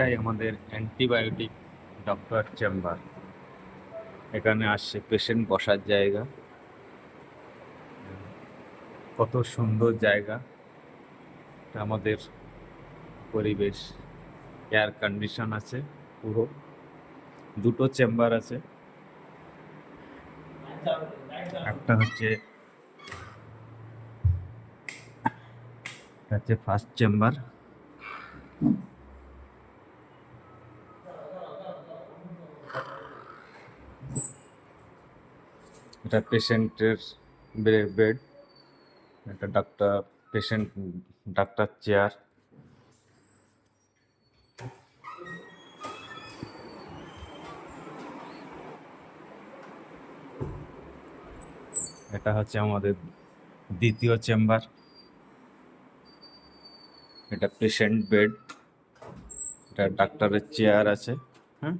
এটাই আমাদের antibiotic doctor chamber এখানে আসছে পেশেন্ট বসার জায়গা। কত সুন্দর জায়গা। আমাদের পরিবেশ। এয়ার কন্ডিশন আছে পুরো। দুটো চেম্বার আছে। একটা হচ্ছে হচ্ছে ফার্স্ট চেম্বার এটা পেশেন্টের বেড, এটা ডাক্তার, পেশেন্ট, ডাক্তার চেয়ার। এটা হচ্ছে আমাদের দ্বিতীয় চেম্বার। এটা পেশেন্ট বেড, এটা ডাক্তারের চেয়ার আছে। হ্যাঁ?